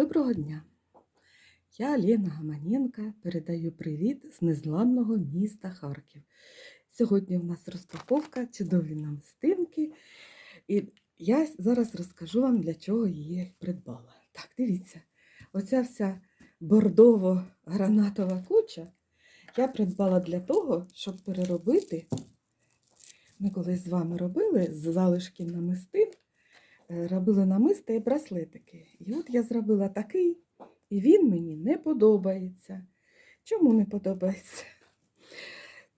Доброго дня! Я Лена Гаманенка передаю привіт з незламного міста Харків. Сьогодні в нас розпаковка чудові намистинки. І я зараз розкажу вам, для чого її придбала. Так, дивіться, оця вся бордово-гранатова куча я придбала для того, щоб переробити. Ми колись з вами робили з залишків намистин робили намисти і браслетики. І от я зробила такий, і він мені не подобається. Чому не подобається?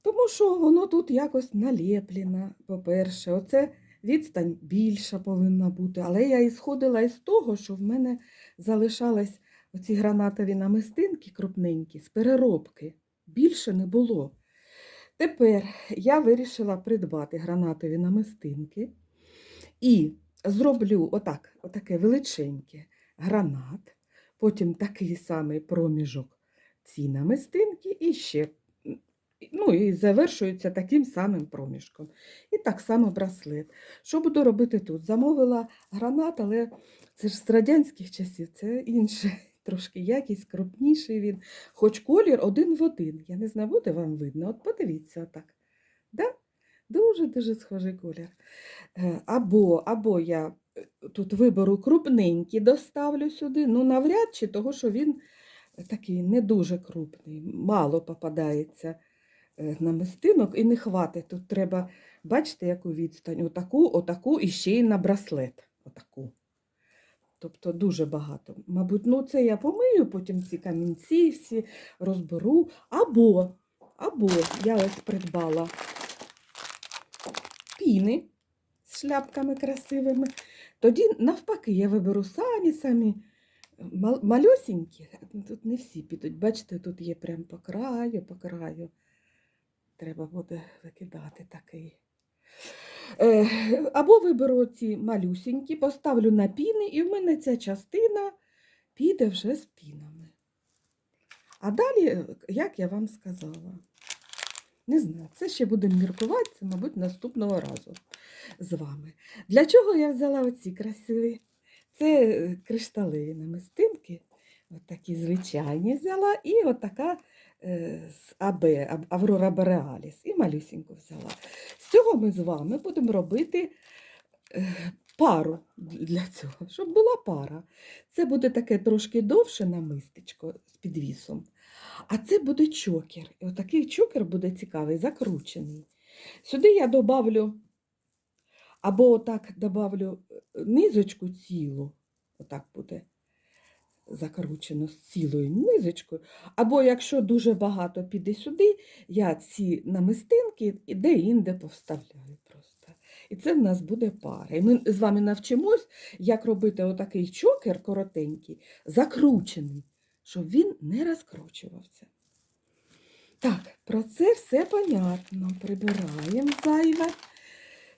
Тому що воно тут якось налєплено, по-перше, оце відстань більша повинна бути. Але я ісходила із того, що в мене залишались оці гранатові намистинки крупненькі з переробки. Більше не було. Тепер я вирішила придбати гранатові намистинки і зроблю отак, отаке величеньке гранат, потім такий самий проміжок ці намистинки і ще, ну і завершується таким самим проміжком. І так само браслет. Що буду робити тут? Замовила гранат, але це ж з радянських часів, це інше. Трошки якість, крупніший він, хоч колір один в один. Я не знаю, буде вам видно. От подивіться отак. Да? Дуже-дуже схожий колір. Е, Або, або я е, тут виберу крупненький, доставлю сюди, ну навряд чи, того, що він такий не дуже крупний, мало попадається е, намистинок і не хватить. Тут треба, бачите, яку відстань, отаку, отаку і ще й на браслет. Отаку. Тобто дуже багато. Мабуть, ну це я помию, потім ці камінці всі розберу. Або, або я ось придбала піни з шляпками красивими. Тоді, навпаки, я виберу самі самі мал- малюсінькі. Тут не всі підуть. Бачите, тут є прям по краю, по краю. Треба буде викидати такий. Е, Або виберу ці малюсінькі, поставлю на піни, і в мене ця частина піде вже з пінами. А далі, як я вам сказала, не знаю, це ще будемо міркувати, це, мабуть, наступного разу з вами. Для чого я взяла оці красиві? Це е, кришталеві намистинки, такі звичайні взяла, і от е, з АБ, Аврора Бореаліс, і малюсіньку взяла. З цього ми з вами будемо робити е, пару для цього, щоб була пара. Це буде таке трошки довше намистечко з підвісом. А це буде чокер. І отакий чокер буде цікавий, закручений. Сюди я добавлю, або отак добавлю е, низочку цілу, отак буде закручено з цілою низочкою. Або якщо дуже багато піде сюди, я ці намистинки де-інде повставляю просто. І це в нас буде пара. І ми з вами навчимось, як робити отакий чокер коротенький, закручений, щоб він не розкручувався. Так, про це все понятно. Прибираємо зайве.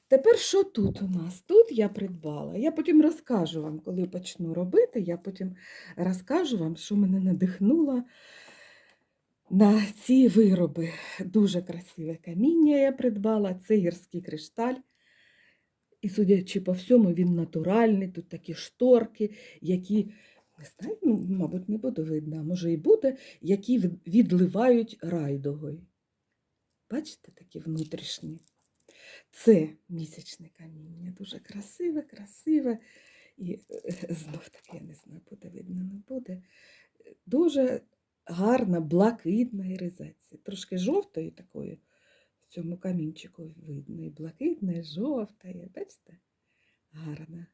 Тепер що тут у нас? Тут я придбала. Я потім розкажу вам, коли почну робити, я потім розкажу вам, що мене надихнуло на ці вироби. Дуже красиве каміння я придбала, це гірський кришталь. І, судячи по всьому, він натуральний, тут такі шторки, які, не знаю, ну, мабуть, не буде видно, може і буде, які відливають райдогою. Бачите, такі внутрішні. Це місячне каміння, дуже красиве, красиве. І е, знов таки, я не знаю, буде видно, не буде. Дуже гарна, блакитна іризація. Трошки жовтої такої в цьому камінчику видно. І блакитна, і жовта. Бачите? Гарна.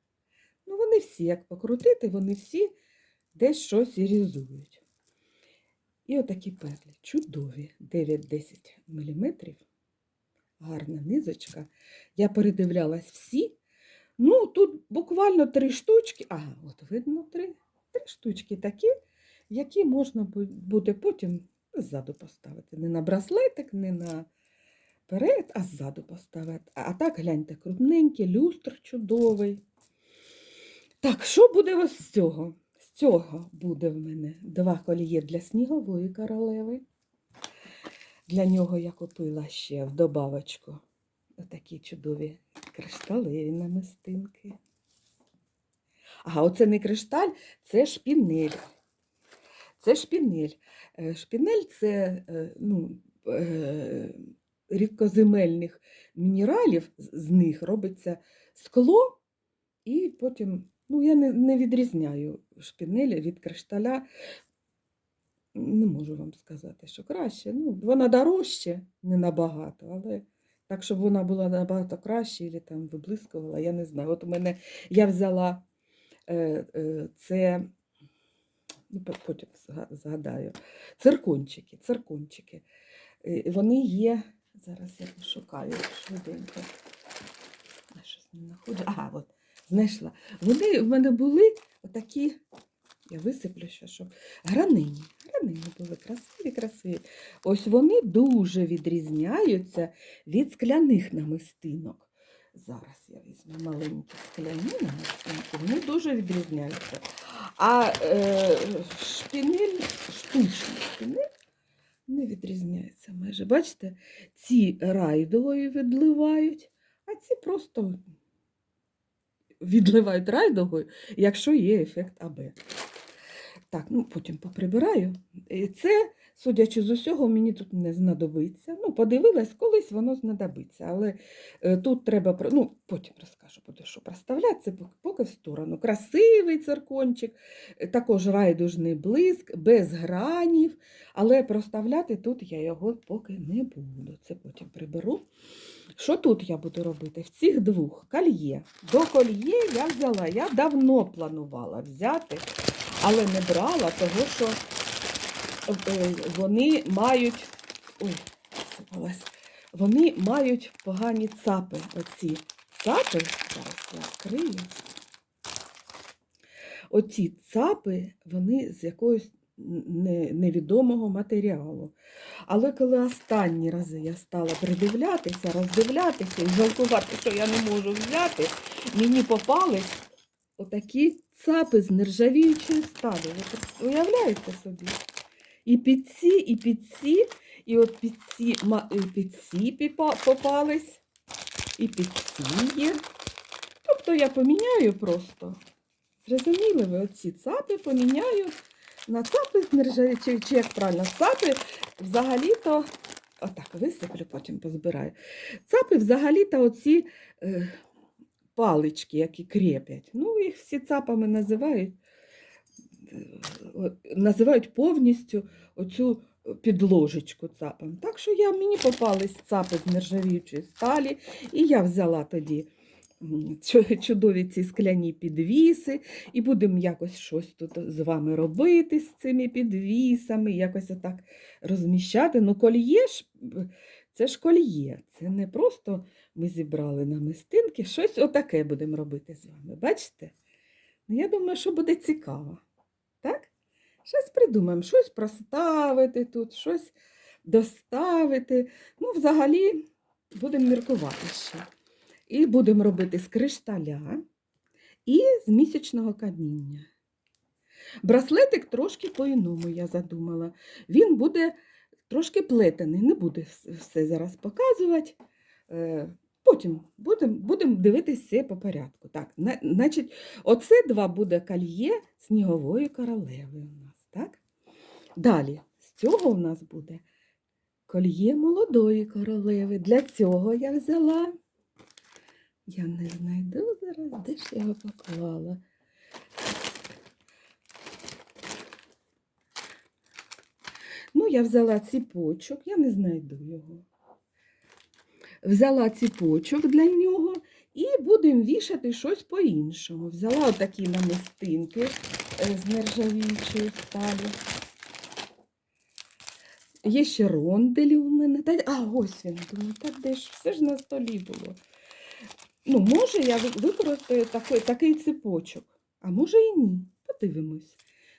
Ну, вони всі, як покрутити, вони всі десь щось ірізують. І отакі перлі. Чудові, 9-10 мм. Гарна низочка. Я передивлялась всі. Ну, тут буквально три штучки. Ага, от видно три. Три штучки такі, які можна буде потім ззаду поставити. Не на браслетик, не на перед, а ззаду поставити. А так, гляньте, крупненький, люстр чудовий. Так, що буде ось з цього? Цього буде в мене два коліє для снігової королеви. Для нього я купила ще в добавочку отакі чудові кришталеві намистинки. Ага, оце не кришталь, це шпінель. Це шпінель. Е, Шпінель це е, ну, е, рідкоземельних мінералів, з них робиться скло, і потім, ну, я не, не відрізняю шпінель від кришталя. Не можу вам сказати, що краще. Ну, вона дорожче, не набагато, але так, щоб вона була набагато краще, або там виблискувала, я не знаю. От у мене я взяла е, е, це, ну, потім згадаю, циркончики, циркончики. Е, Вони є, зараз я пошукаю швиденько. Я щось не знаходжу. Ага, от, знайшла. Вони в мене були отакі, я висиплю ще, щоб гранені. Гранені були красиві, красиві. Ось вони дуже відрізняються від скляних намистинок. Зараз я візьму маленькі скляні намистинки, вони дуже відрізняються. А е, шпінель, штучний шпінель не відрізняється майже. Бачите, ці райдовою відливають, а ці просто відливають райдовою, якщо є ефект АБ. Так, ну потім поприбираю. І Це, судячи з усього, мені тут не знадобиться. Ну, подивилась, колись воно знадобиться. Але е, тут треба, ну, потім розкажу, буду що проставляти, поки в сторону. Красивий циркончик, е, також райдужний блиск, без гранів. Але проставляти тут я його поки не буду. Це потім приберу. Що тут я буду робити? В цих двох кольє. До кольє я взяла, я давно планувала взяти, але не брала, тому що е, вони мають. Ой. Вони мають погані цапи. Оці цапи, зараз я відкрию. Оці цапи, вони з якогось не- невідомого матеріалу. Але коли останні рази я стала придивлятися, роздивлятися і жалкувати, що я не можу взяти, мені попались отакі цапи з нержавіючої сталі. Ви уявляєте собі? І під ці, і під ці, і от під ці, і під ці попались, і під ці є. Тобто я поміняю просто. Зрозуміли ви, оці цапи поміняю на цапи з чи, як правильно, цапи взагалі-то, отак висиплю, потім позбираю. Цапи взагалі-то оці е, палички, які крепять. Ну, їх всі цапами називають, е, називають повністю оцю підложечку цапам. Так що я, мені попались цапи з нержавіючої сталі, і я взяла тоді чудові ці скляні підвіси, і будемо якось щось тут з вами робити з цими підвісами, якось отак розміщати. Ну, кольє ж, це ж кольє, це не просто ми зібрали намистинки, щось отаке будемо робити з вами. Бачите? Ну, я думаю, що буде цікаво. Так? Щось придумаємо, щось проставити тут, щось доставити. Ну, взагалі, будемо міркувати ще. І будемо робити з кришталя і з місячного каміння. Браслетик трошки по-іному я задумала. Він буде трошки плетений, не буде все зараз показувати. Е, Потім будемо будем дивитися все по порядку. Так, на, значить, оце два буде кольє снігової королеви у нас. Так? Далі, з цього у нас буде кольє молодої королеви. Для цього я взяла. Я не знайду зараз, де ж я його поклала. Ну, я взяла ціпочок, я не знайду його. Взяла ціпочок для нього і будемо вішати щось по-іншому. Взяла отакі намистинки е, з нержавіючої сталі. Є ще ронделі у мене. А, ось він. Думаю, та де ж все ж на столі було. Ну, може, я використаю такий, такий цепочок, а може і ні. Подивимось.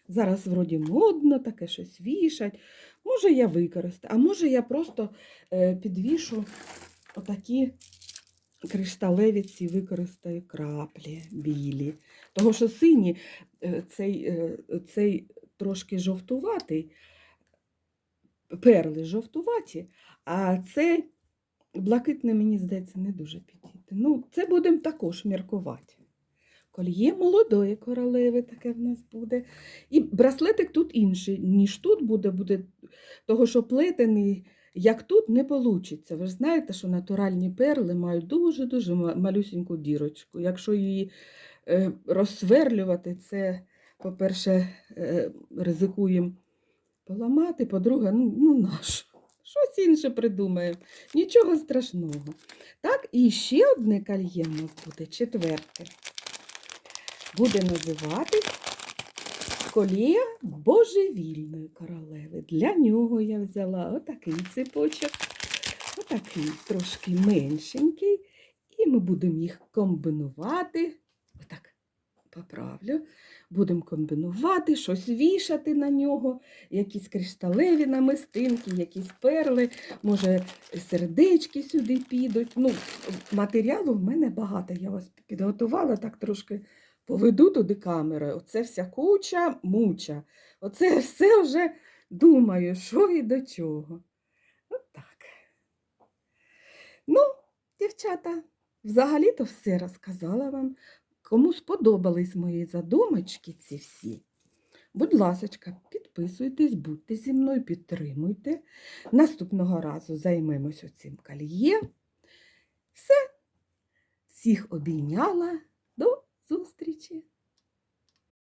Зараз вроді модно таке щось вішать. Може, я використаю, а може я просто е, підвішу отакі кришталеві ці використаю краплі білі. Того, що сині, е, цей, е, цей трошки жовтуватий, перли жовтуваті, а цей блакитний, мені здається, не дуже підійде. Ну, це будемо також міркувати. Кольє молодої королеви таке в нас буде. І браслетик тут інший, ніж тут буде, буде того, що плетений, як тут, не вийде. Ви ж знаєте, що натуральні перли мають дуже-дуже ма- малюсіньку дірочку. Якщо її е, розсверлювати, це, по-перше, е, ризикуємо поламати, по-друге, ну, ну нащо? Щось інше придумаємо. Нічого страшного. Так, і ще одне кольє у нас буде, четверте. Буде називатись коліє божевільної королеви. Для нього я взяла отакий ципочок, отакий трошки меншенький. І ми будемо їх комбінувати. Отак поправлю. Будемо комбінувати, щось вішати на нього, якісь кришталеві намистинки, якісь перли, може, сердечки сюди підуть. Ну, матеріалу в мене багато. Я вас підготувала так трошки. Поведу туди камерою. Оце вся куча муча. Оце все вже думаю, що і до чого. От. Ну, дівчата, взагалі-то все розказала вам. Кому сподобались мої задумочки ці всі, будь ласочка, підписуйтесь, будьте зі мною, підтримуйте. Наступного разу займемось оцим кальє. Все, всіх обійняла. До зустрічі!